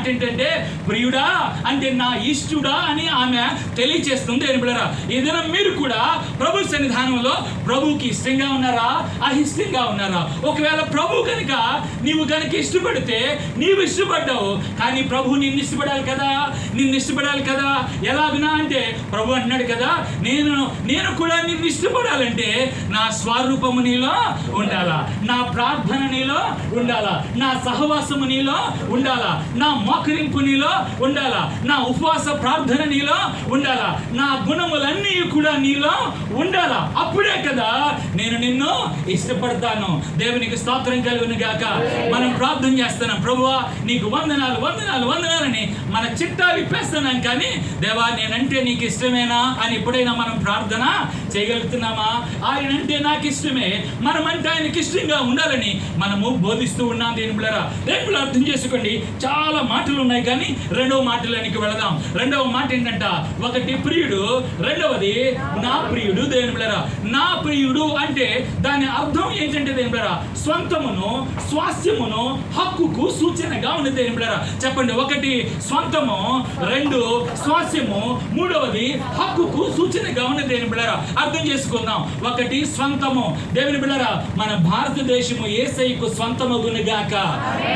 మాట ఏంటంటే ప్రియుడా అంటే నా ఇష్టుడా? అని ఆమె తెలియచేస్తుంది. అని బిడరా ఈ దినం మీరు కూడా ప్రభు సన్నిధానంలో ప్రభువుకి ఇష్టంగా ఉన్నారా? అహిష్టంగా ఉన్నారా? ఒకవేళ ప్రభు కనుక నీవు కనుక ఇష్టపడితే నీవు ఇష్టపడ్డావు కానీ ప్రభు నిన్ను ఇష్టపడాలి కదా? నిన్ను ఇష్టపడాలి కదా? ఎలాగునా అంటే ప్రభు అంటున్నాడు కదా నేను నేను కూడా నిన్ను ఇష్టపడాలంటే నా స్వరూపము నీలో ఉండాలా? నా ప్రార్థన నీలో ఉండాలా? నా సహవాసము నీలో ఉండాలా? నా మోకరింపు నీలో ఉండాలా? నా ఉపవాస ప్రార్థన నీలో ఉండాలా? నా గుణములన్నీ కూడా నీలో ఉండాలా? అప్పుడే కదా నేను నిన్ను ఇష్టపడతాను. దేవునికి స్తోత్రం కలుగును గాక మనం ప్రార్థన చేస్తున్నాం ప్రభువా నీకు వందనాలు వందనాలు వందనాలని మన చిట్టా విప్పేస్తున్నాం కానీ దేవా నేనంటే నీకు ఇష్టమేనా? అని ఎప్పుడైనా మనం ప్రార్థన చేయగలుగుతున్నామా? ఆయన అంటే నాకు ఇష్టమే మనం అంటే ఆయనకి ఇష్టంగా ఉండాలని మనము బోధిస్తూ ఉన్నాం దీని బిళ్ళరా రేపు అర్థం చేసుకోండి. చాలా మాటలు ఉన్నాయి కానీ రెండవ మాటలనికి వెళదాం. రెండవ మాట ఏంటంట? ఒకటి ప్రియుడు రెండవది నా ప్రియుడు దేని బిళ్ళరా నా ప్రియుడు అంటే దాని అర్థం ఏంటంటే దేని బిళ్ళరా స్వంతమును స్వాస్థ్యమును హక్కుకు సూచనగా ఉంది దేని బిళ్ళరా చెప్పండి ఒకటి స్వంతము రెండు స్వాస్థ్యము మూడవది హక్కుకు సూచనగా ఉన్నది దేని బిళ్ళరా అర్థం చేసుకుందాం. ఒకటి స్వంతము. దేవుని బిళ్ళరా మన భారతదేశము ఏసైకు స్వంతమగును గాక.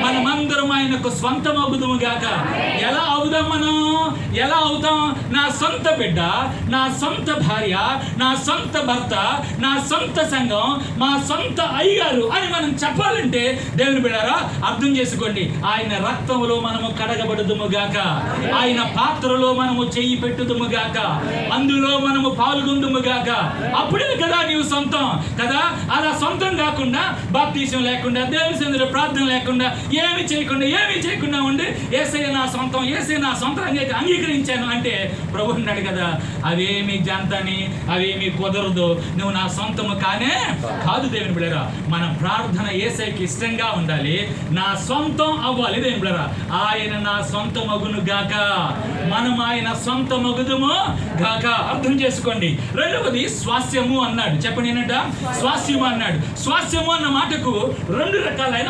మనమందరం ఆయనకు స్వంతమగుదుము గాక. ఎలా అవుదాం మనం? ఎలా అవుతాం? నా సొంత బిడ్డ నా సొంత భార్య నా సొంత భర్త నా సొంత సంఘం మా సొంత అయ్యారు అని మనం చెప్పాలంటే దేవుని బిడ్డారా అర్థం చేసుకోండి. ఆయన రక్తములో మనము కడగబడుదుము గాక. ఆయన పాత్రలో మనము చెయ్యి పెట్టుదుము గాక. అందులో మనము పాల్గొందుము గాక. అప్పుడే కదా సొంతం కదా? అలా సొంతం కాకుండా బాప్తీసం లేకుండా దేవుని సందులో ప్రార్థన లేకుండా ఏమి చేయకుండా ఏమి చేయకుండా ఉండి ఏసయ్య నా సొంతం ఏసై నా సొంతం అని అంగీకరించాను అంటే ప్రభు అన్నాడు కదా అవేమి జంతని అవేమి కుదరదు నువ్వు నా సొంతము కానే కాదు దేవుని బిడరా మన ప్రార్థన ఏసైకి ఇష్టంగా ఉండాలి. నా సొంతం అవ్వాలి దేవుని బిడరా ఆయన నా సొంత మగును గాక. మనం ఆయన సొంత మగుదుము గాక. అర్థం చేసుకోండి. రెండవది స్వాస్యము అన్నాడు. చెప్పండి ఏంటంట అన్నాడు. స్వాస్యము అన్న మాటకు రెండు రకాలైన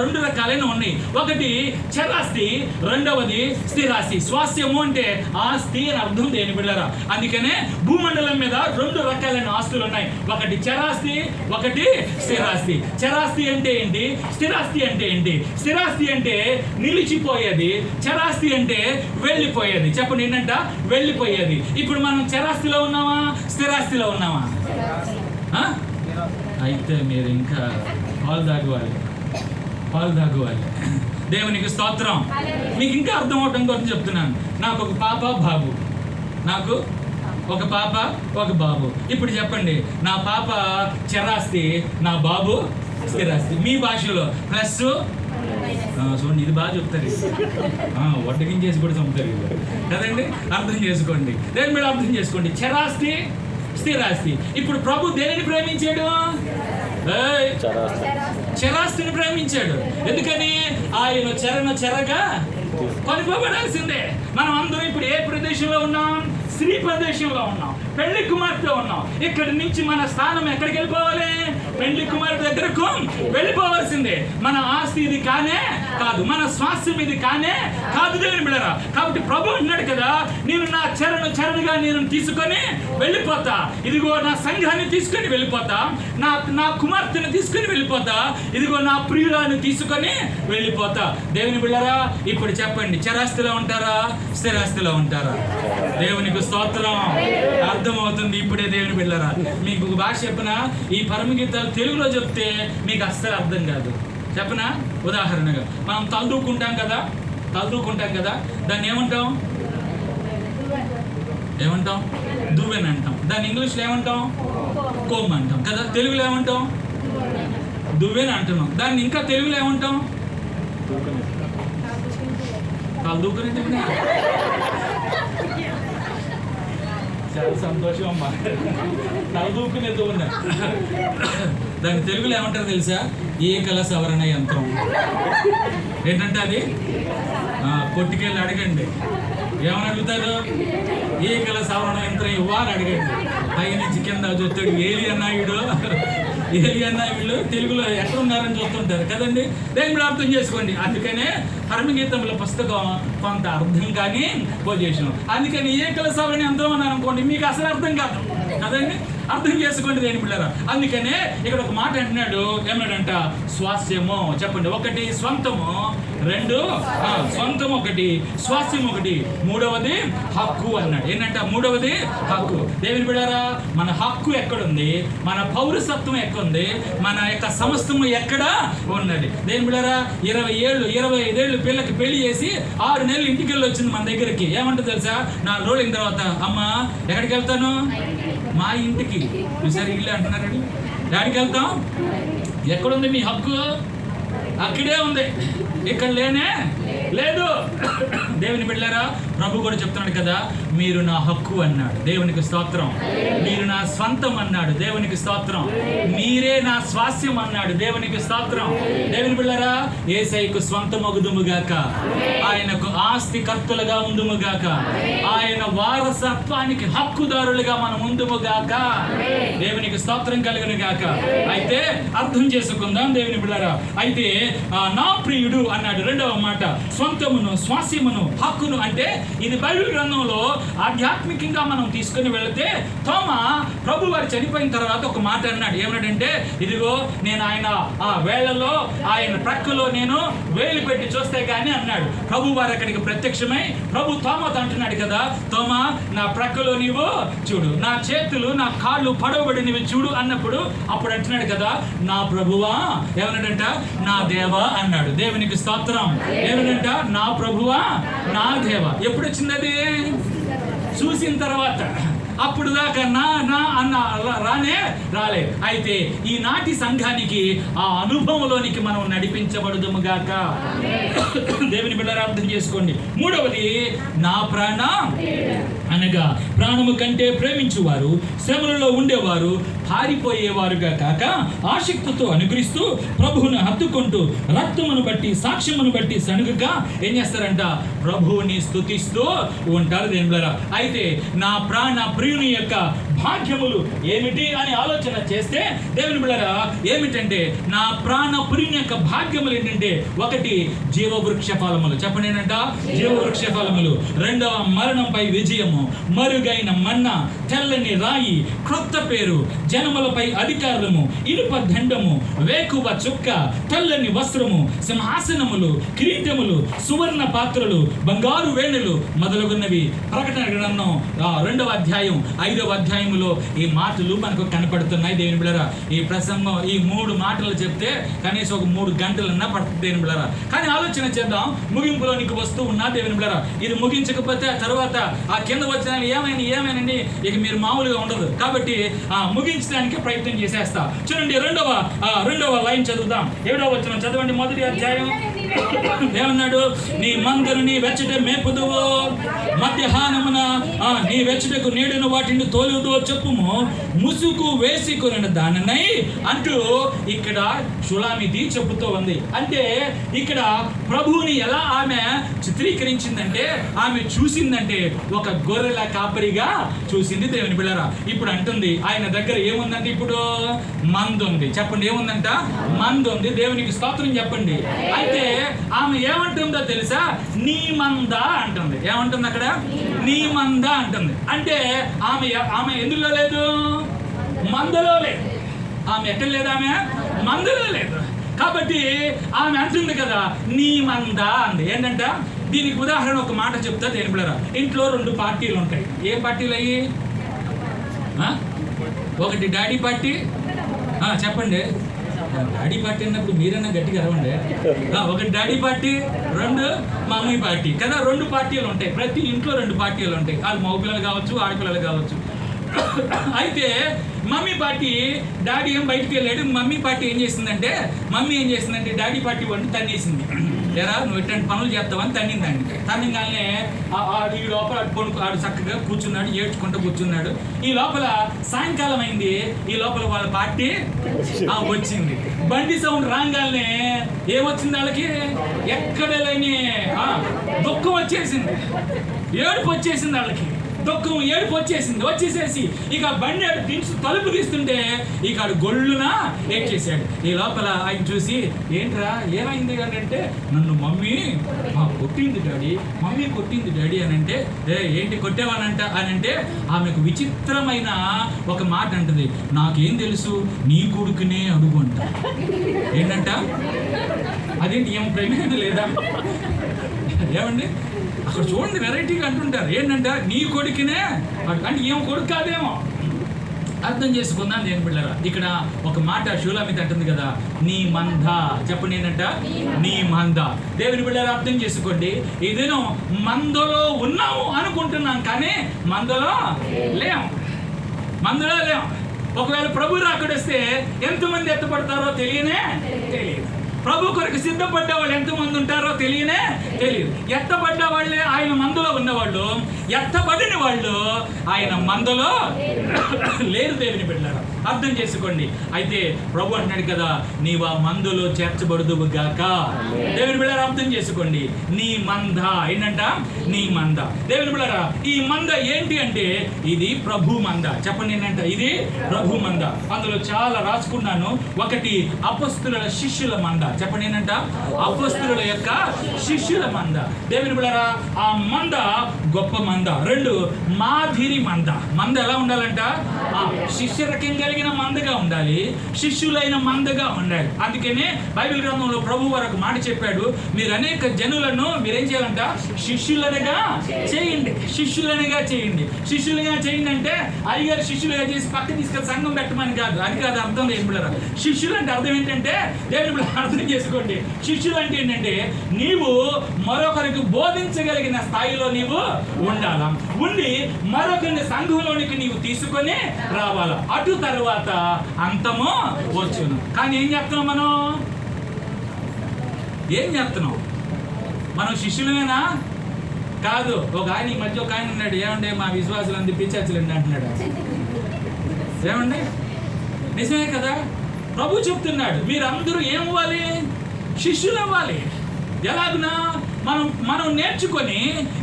రెండు రకాలైన ఉన్నాయి. ఒకటి చరాస్తి రెండవది స్థిరాస్తి. స్వాస్యము అంటే ఆస్తి అని అర్థం దేని బిళ్ళరా అందుకనే భూమండలం మీద రెండు రకాలైన ఆస్తులు ఉన్నాయి. ఒకటి చరాస్తి ఒకటి స్థిరాస్తి. చరాస్తి అంటే ఏంటి? స్థిరాస్తి అంటే ఏంటి? స్థిరాస్తి అంటే నిలిచిపోయేది. చరాస్తి అంటే వెళ్ళిపోయేది. చెప్పండి ఏంటంట? వెళ్ళిపోయేది. ఇప్పుడు మనం చరాస్తిలో ఉన్నామా? స్థిరాస్తిలో ఉన్నామా? అయితే మీరు ఇంకా పాలు తాగువాలి. పాలు తాగువాలి. దేవునికి స్తోత్రం. మీకు ఇంకా అర్థం అవటం కోసం చెప్తున్నాను. నాకు ఒక పాప బాబు. నాకు ఒక పాప ఒక బాబు. ఇప్పుడు చెప్పండి నా పాప చరాస్తి నా బాబు స్థిరాస్తి. మీ భాషలో ప్లస్? చూడండి ఇది బాగా చెప్తారు. ఇది. చేసి వడ్డకించేసి కూడా చంపుతారు. కదండి? అర్థం చేసుకోండి. దేని మీద అర్థం చేసుకోండి. చరాస్తి స్థిరాస్తి. ఇప్పుడు ప్రభు దేనిని ప్రేమించాడు? చరాస్తిని ప్రేమించాడు. ఎందుకని? ఆయన చెరన చెరగా కొనుకోబడాల్సిందే మనం అందరం ఇప్పుడు ఏ ప్రదేశంలో ఉన్నాం? స్త్రీ ప్రదేశంలో ఉన్నాం. పెళ్ళి కుమార్తె ఉన్నాం. ఇక్కడి నుంచి మన స్థానం ఎక్కడికి వెళ్ళిపోవాలి? పెళ్ళి కుమార్తె దగ్గరకు వెళ్ళిపోవాల్సిందే. మన ఆస్తి ఇది కానే కాదు మన స్వాస్థ్యం ఇది కానే కాదు దేవుని బిడరా కాబట్టి ప్రభు అన్నాడు కదా నేను నా చరణ చరణుగా నేను తీసుకొని వెళ్ళిపోతా. ఇదిగో నా సంఘాన్ని తీసుకొని వెళ్ళిపోతా. నా నా కుమార్తెను తీసుకొని వెళ్ళిపోతా. ఇదిగో నా ప్రియురాన్ని తీసుకొని వెళ్ళిపోతా. దేవుని బిళ్ళరా ఇప్పుడు చెప్పండి చరాస్తిలో ఉంటారా స్థిరాస్తిలో ఉంటారా? దేవునికి స్తోత్రం. అర్థమవుతుంది ఇప్పుడే దేవుని బిళ్ళరా మీకు భాష చెప్పిన? ఈ పరమగీతాలు తెలుగులో చెప్తే మీకు అస్సలు అర్థం కాదు. చెప్పనా? ఉదాహరణగా మనం తలదూకుంటాం కదా? తలదూకుంటాం కదా? దాన్ని ఏమంటాం? ఏమంటాం? దువ్వెన అంటాం. దాన్ని ఇంగ్లీష్లో ఏమంటాం? కోమ్ అంటాం. కదా? తెలుగులో ఏమంటాం? దువ్వెన అంటున్నాం. దాన్ని ఇంకా తెలుగులో ఏమంటాం? కాలు చాలా సంతోషం అమ్మా. తల దూకునే ఉన్నా దాని తెలుగులో ఏమంటారు తెలుసా? ఏకల సవరణ యంత్రం. ఏంటంటే అది? పొట్టుకెళ్ళి కొట్టుకెళ్ళి అడగండి. ఏమని అడుగుతారు? కళ సవరణ యంత్రం ఇవ్వాలి అడగండి. పైనుంచి కింద చూస్తాడు ఏలి అన్నాయుడు ఏలియన్నా వీళ్ళు తెలుగులో ఎక్కడ ఉన్నారని చూస్తుంటారు. కదండి? దాన్ని మీరు అర్థం చేసుకోండి. అందుకనే హర్మగీతముల పుస్తకం కొంత అర్థం కానీ పొజిషన్ అందుకని ఏకల సభని ఎంతో ఉన్నారు అనుకోండి మీకు అసలు అర్థం కాదు. కదండి? అర్థం చేసుకోండి దేని పిల్లరా అందుకనే ఇక్కడ ఒక మాట అంటున్నాడు. ఏమన్నాడంట? స్వాస్థ్యము. చెప్పండి. ఒకటి స్వంతము. రెండు సొంతం స్వంతం ఒకటి స్వాస్థ్యం ఒకటి. మూడవది హక్కు అన్నాడు. ఏంటంట? మూడవది హక్కు. దేవుని బిడారా మన హక్కు ఎక్కడుంది? మన పౌరసత్వం ఎక్కడుంది? మన యొక్క సమస్తము ఎక్కడ ఉన్నది? దేవుని బిడారా ఇరవై ఏళ్ళు ఇరవై ఐదేళ్ళు పిల్లకి పెళ్ళి చేసి ఆరు నెలలు ఇంటికి వెళ్ళి వచ్చింది మన దగ్గరికి. ఏమంటుంది తెలుసా? నాలుగు రోజుల తర్వాత అమ్మ ఎక్కడికి వెళ్తాను? మా ఇంటికి. చూసారు ఇల్లు అంటున్నారండి? దానికి వెళ్తాం. ఎక్కడుంది మీ హక్కు? అక్కడే ఉంది. ఇక్కడ లేనే లేదు. దేవుని బిడ్డారా ప్రభు కూడా చెప్తున్నాడు కదా మీరు నా హక్కు అన్నాడు. దేవునికి స్తోత్రం. మీరు నా స్వంతం అన్నాడు. దేవునికి స్తోత్రం. మీరే నా స్వాస్యం అన్నాడు. దేవునికి స్తోత్రం. దేవుని బిళ్ళరా ఏసైకు స్వంతమగుదుముగాక. ఆయనకు ఆస్తి కర్తులుగా ఉందుముగాక. ఆయన వారసత్వానికి హక్కుదారులుగా మనం ఉందుముగాక. దేవునికి స్తోత్రం కలుగును గాక అయితే అర్థం చేసుకుందాం దేవుని బిళ్ళరా అయితే నా ప్రియుడు అన్నాడు రెండవ మాట. స్వంతమును స్వాస్యమును హక్కును అంటే ఇది బైబిల్ గ్రంథంలో ఆధ్యాత్మికంగా మనం తీసుకుని వెళితే తోమ ప్రభు వారు చనిపోయిన తర్వాత ఒక మాట అన్నాడు. ఏమన్నాడంటే ఇదిగో నేను ఆయన ఆ వేళలో ఆయన ప్రక్కలో నేను వేలు పెట్టి చూస్తే కానీ అన్నాడు. ప్రభు వారు అక్కడికి ప్రత్యక్షమై ప్రభు తోమతో అంటున్నాడు కదా తోమ నా ప్రక్కలో నీవు చూడు నా చేతులు నా కాళ్ళు పడవబడినవి చూడు అన్నప్పుడు అప్పుడు అంటున్నాడు కదా నా ప్రభువా ఏమన్నాడంట నా దేవా అన్నాడు. దేవునికి స్తోత్రం. ఏమనంట నా ప్రభువా నా దేవ ఎప్పుడు వచ్చింది చూసిన తర్వాత. అప్పుడు దాకా నా నా అన్న రానే రాలే. అయితే ఈనాటి సంఘానికి ఆ అనుభవంలోనికి మనం నడిపించబడదుము గాక. దేవుని బిడ్డలు అర్థం చేసుకోండి. మూడవది నా ప్రాణ. అనగా ప్రాణము కంటే ప్రేమించువారు శ్రమలలో ఉండేవారు పారిపోయేవారుగా కాక ఆసక్తితో అనుగ్రహిస్తూ ప్రభువును హత్తుకుంటూ రక్తమును బట్టి సాక్ష్యమును బట్టి సనుగుగా ఏం చేస్తారంట? ప్రభువుని స్తుతిస్తూ ఉంటారు దేవుని అయితే నా ప్రాణ ప్రియుని యొక్క భాగ్యములు ఏమిటి అని ఆలోచన చేస్తే దేవుని బిళ్ళరా ఏమిటంటే నా ప్రాణ ప్రియుని యొక్క భాగ్యములు ఏంటంటే ఒకటి జీవవృక్ష ఫలములు. చెప్పండి ఏంటంట? జీవవృక్ష ఫలములు. రెండవ మరణంపై విజయము. మరుగైన మన్న తెల్లని రాయి క్రొత్త పేరు జనములపై అధికారము ఇనుప దండము వేకువ చుక్క తెల్లని వస్త్రము సింహాసనములు కిరీటములు సువర్ణ పాత్రలు బంగారు వేణులు మొదలగున్నవి. ప్రకటన గ్రంథం రెండవ అధ్యాయం ఐదవ అధ్యాయం అధ్యాయములో ఈ మాటలు మనకు కనపడుతున్నాయి. దేవుని బిళ్ళరా ఈ ప్రసంగం ఈ మూడు మాటలు చెప్తే కనీసం ఒక మూడు గంటలన్నా పడుతుంది దేవుని బిళ్ళరా కానీ ఆలోచన చేద్దాం. ముగింపులోనికి వస్తూ ఉన్నా దేవుని బిళ్ళరా ఇది ముగించకపోతే ఆ తర్వాత ఆ కింద వచ్చిన ఏమైనా ఏమైనా ఇక మీరు మామూలుగా ఉండదు. కాబట్టి ఆ ముగించడానికి ప్రయత్నం చేసేస్తా. చూడండి రెండవ రెండవ లైన్ చదువుదాం. ఏడవ వచ్చిన చదవండి. మొదటి అధ్యాయం. ఏమన్నాడు? నీ మందరు నీ వెచ్చట మేపుదువు. మధ్యాహ్నమున నీ వెచ్చటకు నీడను వాటిని తోలుదు చెప్పుము. ముసుగు వేసి కొనిన దానినై అంటూ ఇక్కడ షులామితి చెబుతూ ఉంది. అంటే ఇక్కడ ప్రభువుని ఎలా ఆమె చిత్రీకరించిందంటే ఆమె చూసిందంటే ఒక గొర్రెల కాపరిగా చూసింది దేవుని బిళ్ళరా ఇప్పుడు అంటుంది ఆయన దగ్గర ఏముందంటే ఇప్పుడు? మందు ఉంది చెప్పండి ఏముందంట? మందు ఉంది దేవునికి స్తోత్రం చెప్పండి. అయితే ఆమె ఏమంటుందో తెలుసా? నీ మంద అంటుంది. ఏమంటుంది అక్కడ? నీ మంద అంటుంది. అంటే ఆమె ఆమె ఎందులో లేదు? మందలో లేదు. ఆమె ఎక్కడ లేదు ఆమె? మందలో లేదు. కాబట్టి ఆమె అంటుంది కదా నీ మంద అంది. ఏంటంట? దీనికి ఉదాహరణ ఒక మాట చెప్తా దేని పిల్లరా? ఇంట్లో రెండు పార్టీలు ఉంటాయి. ఏ పార్టీలు అయ్యి? ఆ? ఒకటి డాడీ పార్టీ. చెప్పండి. డాడీ పార్టీ అన్నప్పుడు మీరన్నా గట్టిగా అరవండి. ఒక డాడీ పార్టీ రెండు మమ్మీ పార్టీ. కదా రెండు పార్టీలు ఉంటాయి. ప్రతి ఇంట్లో రెండు పార్టీలు ఉంటాయి. వాళ్ళు మగపిల్లలు కావచ్చు ఆడపిల్లలు కావచ్చు. అయితే మమ్మీ పార్టీ డాడీ ఏం బయటికి వెళ్ళాడు మమ్మీ పార్టీ ఏం చేసిందంటే మమ్మీ ఏం చేసిందంటే డాడీ పార్టీ వంటి తన్నేసింది. లేరా నువ్వు ఇట్లాంటి పనులు చేస్తావని తన్నిందండి. తన్నింగానే ఆడు ఈ లోపల ఆడు ఆడు చక్కగా కూర్చున్నాడు ఏడ్చుకుంటూ కూర్చున్నాడు. ఈ లోపల సాయంకాలం అయింది. ఈ లోపల వాళ్ళ పార్టీ ఆ వచ్చింది. బండి సౌండ్ రాగానే ఏమొచ్చింది వాళ్ళకి? ఎక్కడ లేని ఆ, దుఃఖం వచ్చేసింది. ఏడుపు వచ్చేసింది వాళ్ళకి. దుఃఖం ఏడుపు వచ్చేసింది వచ్చేసేసి ఇక బండి ఆడు దించు తలుపు తీస్తుంటే ఇక ఆడు గొళ్ళున ఏడ్చేసాడు ఈ లోపల ఆయన చూసి ఏంట్రా ఏమైంది అని అంటే నన్ను మమ్మీ మా కొట్టింది డాడీ మమ్మీ కొట్టింది డాడీ అని అంటే ఏ ఏంటి కొట్టేవానంట అని అంటే ఆమెకు విచిత్రమైన ఒక మాట అంటది నాకేం తెలుసు నీ కొడుకునే అడుగు అంట. ఏంటంట? అదేంటి ఏం ప్రమేయం లేదా? ఏమండి? అక్కడ చూడండి వెరైటీగా అంటుంటారు. ఏంటంట నీ కొడుకునే. అంటే ఏం కొడుకు కాదేమో. అర్థం చేసుకుందాం నేను బిళ్ళరా. ఇక్కడ ఒక మాట షూలామిత అంటుంది కదా నీ మంద. చెప్పండి ఏంటంట? నీ మంద. దేవుని బిళ్ళరా అర్థం చేసుకోండి. ఇదేనో మందలో ఉన్నాము అనుకుంటున్నాం కానీ మందలో లేము మందలో లేము ఒకవేళ ప్రభు రాకడొస్తే ఎంతమంది ఎత్తపడతారో తెలియనే తెలియదు. ప్రభు కొరకు సిద్ధపడ్డ వాళ్ళు ఎంతమంది ఉంటారో తెలియనే తెలియదు. ఎత్తబడ్డ వాళ్ళే ఆయన మందులో ఉన్నవాళ్ళు ఎత్తబడిన వాళ్ళు ఆయన మందులో లేరు దేవుని బిడ్డారు అర్థం చేసుకోండి. అయితే ప్రభు అంటున్నాడు కదా నీవు ఆ మందులో చేర్చబడుదువు గాక. దేవుని బిడ్డారు అర్థం చేసుకోండి. నీ మంద. ఏంటంట? నీ మంద. దేవుని బిడ్డారా ఈ మంద ఏంటి అంటే ఇది ప్రభు మంద. చెప్పండి ఏంటంట? ఇది ప్రభు మంద. అందులో చాలా రాసుకున్నాను. ఒకటి అపస్తుల శిష్యుల మంద. చెప్పండి ఏంటంట? అపస్తుల యొక్క శిష్యుల మంద. దేవుని బిడ్డారా ఆ మంద గొప్ప మంద. రెండు మాదిరి మంద. మంద ఎలా ఉండాలంట? ఆ శిష్యరకం కలిగిన మందగా ఉండాలి శిష్యులైన మందగా ఉండాలి. అందుకనే బైబిల్ గ్రంథంలో ప్రభు వరకు మాట చెప్పాడు మీరు అనేక జనులను మీరేం చేయాలంట? శిష్యులనగా చేయండి. శిష్యులనగా చేయండి. శిష్యులుగా చేయండి అంటే అయ్యగారు శిష్యులుగా చేసి పక్క తీసుకెళ్ళి సంఘం పెట్టమని కాదు. అది కాదు అర్థం లేదు శిష్యులు అంటే అర్థం ఏంటంటే దేవుని అర్థం చేసుకోండి. శిష్యులు అంటే ఏంటంటే నీవు మరొకరికి బోధించగలిగిన స్థాయిలో నీవు ఉండాలా? ఉండి మరొకరిని సంఘంలోనికి నీవు తీసుకొని రావాలా? అటు తర్వాత అంతము వచ్చును. కానీ ఏం చెప్తున్నాం మనం? ఏం చెప్తున్నాం మనం శిష్యులమేనా? కాదు ఒక ఆయన ఈ మధ్య ఒక ఆయన ఉన్నాడు. ఏమంటే మా విశ్వాసులు అంది పిచ్చాచులండి అంటున్నాడు. ఏమండి? నిజమే కదా? ప్రభు చెప్తున్నాడు మీరందరూ ఏమవ్వాలి శిష్యులు అవ్వాలి ఎలాగునా? మనం మనం నేర్చుకొని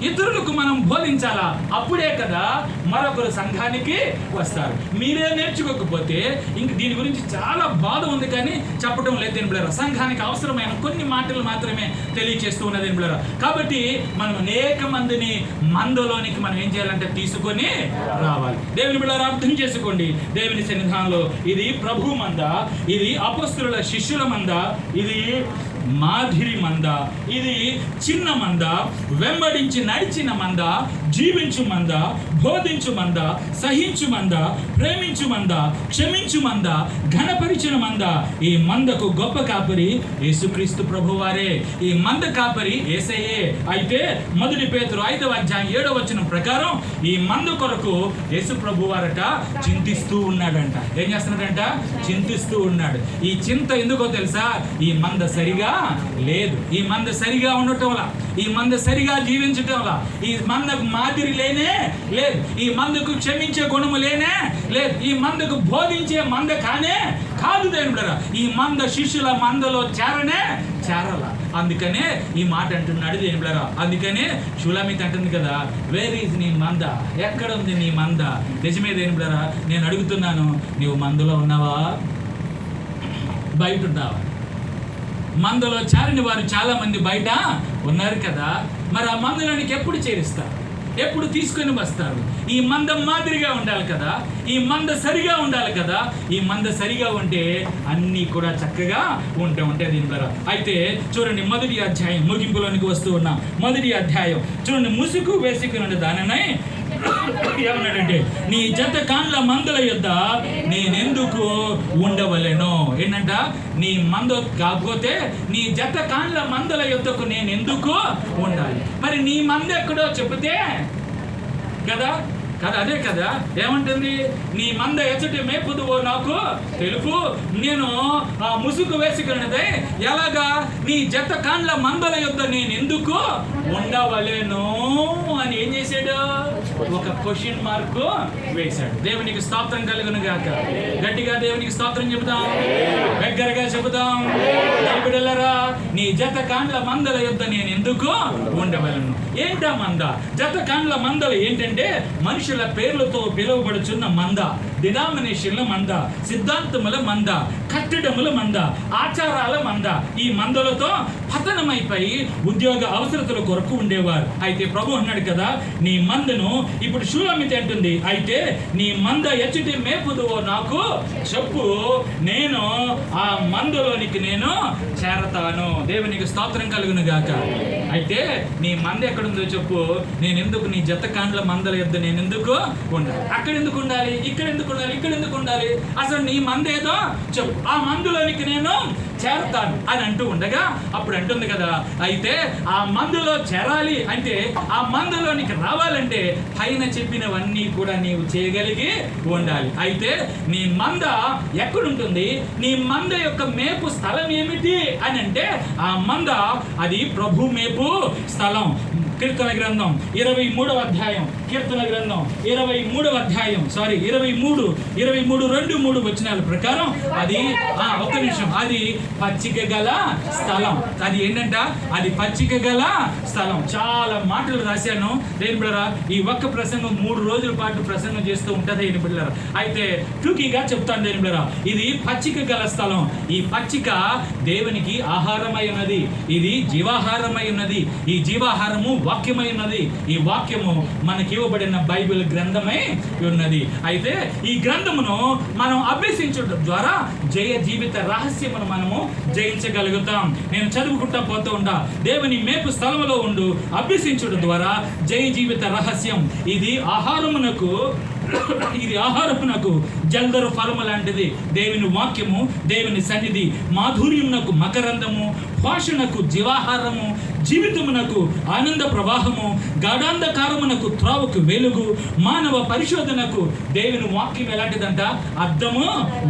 ఇతరులకు మనం బోధించాలా? అప్పుడే కదా మరొకరు సంఘానికి వస్తారు. మీరే నేర్చుకోకపోతే ఇంక దీని గురించి చాలా బాధ ఉంది కానీ చెప్పడం లేదు దేని బిళ్ళరా సంఘానికి అవసరమైన కొన్ని మాటలు మాత్రమే తెలియచేస్తూ ఉన్నది దేని బిళ్ళరా కాబట్టి మనం అనేక మందిని మందలోనికి మనం ఏం చేయాలంటే తీసుకొని రావాలి. దేవుని బిళ్ళారా అర్థం చేసుకోండి. దేవుని సన్నిధానంలో ఇది ప్రభు మంద ఇది అపస్తుల శిష్యుల మంద ఇది మాదిరి మంద. ఇది చిన్న మంద వెంబడించి నడిచిన మంద జీవించు మంద బోధించు మంద సహించు మంద ప్రేమించు మంద క్షమించు మంద ఘనపరిచిన మంద. ఈ మందకు గొప్ప కాపరి యేసుక్రీస్తు ప్రభువారే. ఈ మంద కాపరి ఏసయ్యే. అయితే మొదటి పేతురు ఐదవ అధ్యాయం ఏడవ వచనం ప్రకారం ఈ మంద కొరకు యేసు ప్రభువారట చింతిస్తూ ఉన్నాడంట. ఏం చేస్తున్నాడంట? చింతిస్తూ ఉన్నాడు. ఈ చింత ఎందుకో తెలుసా? ఈ మంద సరిగా లేదు. ఈ మంద సరిగా ఉండటం వల్ల ఈ మంద సరిగా జీవించటం వల్ల ఈ మందకు మాదిరి లేనే? లేదు. ఈ మందకు క్షమించే గుణము లేనే? లేదు. ఈ మందకు బోధించే మంద కానే? కాదు దేవుడరా ఈ మంద శిష్యుల మందలో చేరనే? చేరాల. అందుకనే ఈ మాట అంటున్నాడు దేవుడరా అందుకనే షులామిత్ అంటుంది కదా వేర్ ఈజ్ నీ మంద? ఎక్కడ ఉంది నీ మంద? నిజమే దేవుడరా నేను అడుగుతున్నాను నీవు మందులో ఉన్నావా? బయట ఉన్నావా మందలో చేరని వారు చాలా మంది బయట ఉన్నారు కదా. మరి ఆ మందలోనికి ఎప్పుడు చేరుస్తారు? ఎప్పుడు తీసుకొని వస్తారు? ఈ మంద మాదిరిగా ఉండాలి కదా. ఈ మంద సరిగా ఉండాలి కదా. ఈ మంద సరిగా ఉంటే అన్నీ కూడా చక్కగా ఉంటే ఉంటాయి దీని ద్వారా. అయితే చూడండి మొదటి అధ్యాయం ముగింపులోనికి వస్తూ ఉన్నాం. మొదటి అధ్యాయం. చూడండి ముసుగు వేసుకుని దానినై ఏమన్నాడంటే నీ జత కాండ్ల మందుల యొద్ద నేనెందుకు ఉండవలెను? ఏంటంట నీ మంద కాకపోతే నీ జత కాండ్ల మందుల యొద్దకు నేను ఎందుకు ఉండాలి? మరి నీ మంద ఎక్కడో చెబితే కదా కదా అదే కదా. ఏమంటుంది? నీ మంద ఎచ్చటి మేపుదువో నాకు? తెలుపు. నేను ఆ ముసుగు వేసుకున్నదే ఎలాగా? నీ జత కాండ్ల మందల యొద్ద నేను ఎందుకు ఉండవలేను అని ఏం చేశాడు? ఒక క్వశ్చన్ మార్క్ వేశాడు. దేవునికి స్తోత్రం కలుగును గాక. గట్టిగా దేవునికి స్తోత్రం చెబుతాం. దగ్గరగా చెబుతాం. బిడ్డలరా నీ జత కాండ్ల మందల యొద్ద నేను ఎందుకు ఉండవలను? ఏంటా మంద? జత కాండ్ల మందలు ఏంటంటే మనిషి పేర్లతో పిలువబడుచున్న మంద డినామినేషన్ల మంద సిద్ధాంతముల మంద కట్టడముల మంద ఆచారాల మంద. ఈ మందలతో పతనమైపోయి ఉద్యోగ అవసరతల కొరకు ఉండేవారు. అయితే ప్రభు అన్నాడు కదా నీ మందను ఇప్పుడు శూలమితి అంటుంది. అయితే నీ మంద ఎచ్చటి మేపుదువో నాకు చెప్పు. నేను ఆ మందలోనికి నేను చేరతాను. దేవునికి స్తోత్రం కలుగును గాక. అయితే నీ మంద ఎక్కడుందో చెప్పు. నేను ఎందుకు నీ జత కాండ్ల మందల యొద్ద నేను ఎందుకు ఉండాలి? అక్కడ ఎందుకు ఉండాలి? ఇక్కడ ఎందుకు ఉండాలి? ఇక్కడ ఎందుకు ఉండాలి? అసలు నీ మంద ఏదో చెప్పు. ఆ మందులోనికి నేను చేరతాను అని అంటూ ఉండగా అప్పుడు అంటుంది కదా అయితే ఆ మందులో చేరాలి అంటే ఆ మందులోనికి రావాలంటే పైన చెప్పినవన్నీ కూడా నీవు చేయగలిగి ఉండాలి. అయితే నీ మంద ఎక్కడుంటుంది? నీ మంద యొక్క మేపు స్థలం ఏమిటి? అని అంటే ఆ మంద అది ప్రభు మేపు స్థలం. కీర్తన గ్రంథం ఇరవై మూడవ అధ్యాయం కీర్తన గ్రంథం ఇరవై మూడవ అధ్యాయం సారీ ఇరవై మూడు ఇరవై మూడు రెండు మూడు వచనాల ప్రకారం అది ఆ, ఒక్క నిమిషం అది పచ్చిక గల స్థలం. అది ఏంటంట? అది పచ్చిక గల స్థలం. చాలా మాటలు రాశాను. దేని బిడ్డరా ఈ ఒక్క ప్రసంగం మూడు రోజుల పాటు ప్రసంగం చేస్తూ ఉంటుంది దేని బిడ్డరా? అయితే టూకీగా చెప్తాను దేని బిడ్డరా ఇది పచ్చిక గల స్థలం. ఈ పచ్చిక దేవునికి ఆహారమై ఉన్నది. ఇది జీవాహారమై ఉన్నది. ఈ జీవాహారము వాక్యమై ఉన్నది ఈ వాక్యము మనకి ఇవ్వబడిన బైబిల్ గ్రంథమై ఉన్నది. అయితే ఈ గ్రంథమును మనం అభ్యసించడం ద్వారా జయ జీవిత రహస్యమును మనము జయించగలుగుతాం. నేను చదువుకుంటా పోతూ ఉంటా దేవుని మేపు స్థలములో ఉండు. అభ్యసించడం ద్వారా జయ జీవిత రహస్యం. ఇది ఆహారమునకు ఇది ఆహారమునకు జల్దరు ఫలము లాంటిది. దేవుని వాక్యము దేవుని సన్నిధి మాధుర్యమునకు మకరందము పోషణకు జీవాహారము జీవితమునకు ఆనంద ప్రవాహము గాఢాంధకారమునకు త్రావుకు వెలుగు మానవ పరిశోధనకు దేవుని వాక్యం ఎలాంటిదంట? అర్థము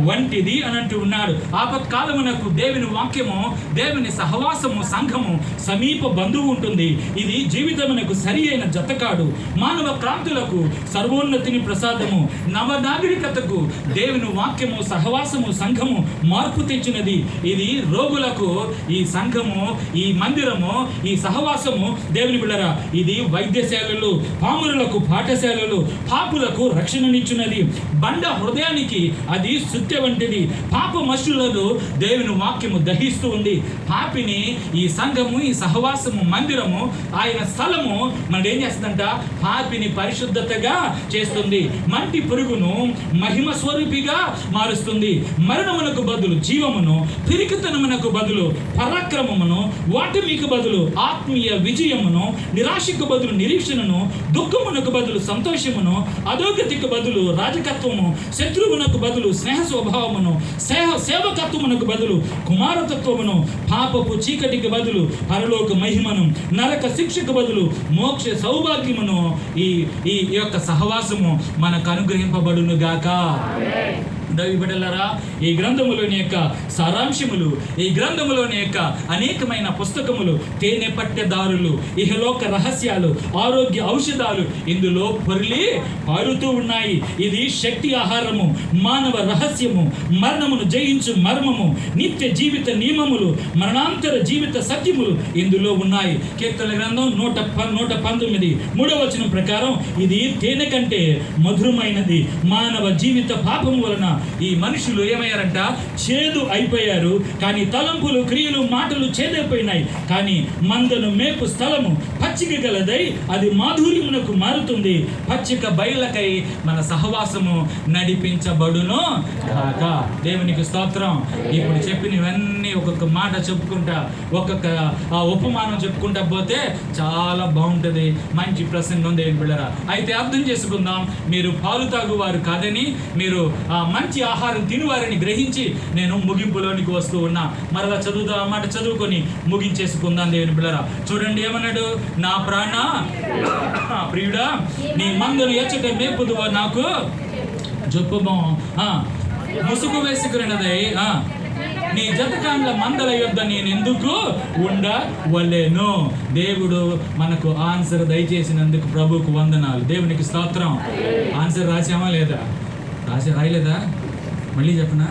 వంటిది అని అంటూ ఉన్నాడు. ఆపత్కాలమునకు దేవుని వాక్యము దేవుని సహవాసము సంఘము సమీప బంధువు ఉంటుంది. ఇది జీవితమునకు సరి అయిన జతకాడు. మానవ క్రాంతులకు సర్వోన్నతిని ప్రసాదము. నవనాగరికతకు దేవుని వాక్యము సహవాసము సంఘము మార్పు తెచ్చినది. ఇది రోగులకు ఈ సంఘము ఈ మందిరము ఈ సహవాసము దేవుని బిళ్ళరా ఇది వైద్యశాలలు పామురులకు పాఠశాలలు పాపులకు రక్షణనిచ్చున్నది బండ హృదయానికి అది సుత్య వంటిది. పాప మనుషులను దేవుని వాక్యము దహిస్తూ ఉంది. పాపిని ఈ సంఘము ఈ సహవాసము మందిరము ఆయన స్థలము మన ఏం చేస్తుందంట? పాపిని పరిశుద్ధతగా చేస్తుంది. మంటి పురుగును మహిమ స్వరూపిగా మారుస్తుంది. మరణమునకు బదులు జీవమును పిరికితనమునకు బదులు పరాక్రమమును వాటమికి బదులు ఆత్మీయ విజయమును నిరాశకు బదులు నిరీక్షణను దుఃఖమునకు బదులు సంతోషమును అధోగతికి బదులు రాజకత్వము శత్రువునకు బదులు స్నేహ స్వభావమును సేవ సేవకత్వమునకు బదులు కుమారతత్వమును పాపపు చీకటికి బదులు పరలోక మహిమను నరక శిక్షకు బదులు మోక్ష సౌభాగ్యమును ఈ ఈ యొక్క సహవాసము మనకు అనుగ్రహింపబడును గాక దైవ ఈ గ్రంథములోని యొక్క సారాంశములు ఈ గ్రంథములోని యొక్క అనేకమైన పుస్తకములు తేనె పట్టెదారులు ఇహలోక రహస్యాలు ఆరోగ్య ఔషధాలు ఇందులో పొరిలి పారుతూ ఉన్నాయి. ఇది శక్తి ఆహారము మానవ రహస్యము మరణమును జయించు మర్మము నిత్య జీవిత నియమములు మరణాంతర జీవిత సత్యములు ఇందులో ఉన్నాయి. కీర్తన గ్రంథం నూట ప- నూట పంతొమ్మిది మూడవ వచనం ప్రకారం ఇది తేనె కంటే మధురమైనది. మానవ జీవిత పాపము వలన ఈ మనుషులు ఏమయ్యారంట? చేదు అయిపోయారు. కానీ తలంపులు క్రియలు మాటలు చేదైపోయినాయి. కానీ మందను మేపు స్థలము పచ్చిక గలదై అది మాధుర్యమునకు మారుతుంది. పచ్చిక బయలకై మన సహవాసము నడిపించబడును కాక దేవునికి స్తోత్రం. ఇప్పుడు చెప్పినవన్నీ ఒక్కొక్క మాట చెప్పుకుంటా ఒక్కొక్క ఆ ఉపమానం చెప్పుకుంటా పోతే చాలా బాగుంటుంది. మంచి ప్రసంగం దేవుని బిళ్ళరా అయితే అర్థం చేసుకుందాం. మీరు పాలు తాగువారు కాదని మీరు ఆ మంచి ఆహారం తినువారని గ్రహించి నేను ముగింపులోనికి వస్తూ ఉన్నా. మరలా చదువుతా మాట చదువుకొని ముగించేసుకుందాం దేవుని బిళ్ళరా చూడండి ఏమన్నాడు? నా ప్రాణ. ప్రియుడా నీ మందులు ఎచ్చట మేపుదువో నాకు? జొప్పుమో ఆ, ముసుగు వేసుకున్నదై. ఆ, నీ జతకాండ్ల మందల యొద్ద నేను ఎందుకు ఉండవలేను? దేవుడు మనకు ఆన్సర్ దయచేసినందుకు ప్రభుకు వందనాలు. దేవునికి స్తోత్రం. ఆన్సర్ రాసామా లేదా? రాసి రాయలేదా? మళ్ళీ చెప్పనా?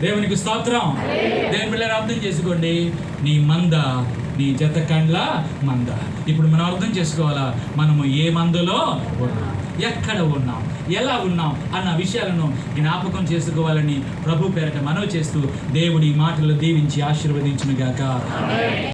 దేవునికి స్తోత్రం. దేవుని పిల్లలు అర్థం చేసుకోండి. నీ మంద నీ జత కండ్ల మంద. ఇప్పుడు మనం అర్థం చేసుకోవాలా? మనము ఏ మందులో ఉన్నాం? ఎక్కడ ఉన్నాం? ఎలా ఉన్నాం? అన్న విషయాలను జ్ఞాపకం చేసుకోవాలని ప్రభు పేరట మనవి చేస్తూ దేవుడి మాటలు దీవించి ఆశీర్వదించునుగాక.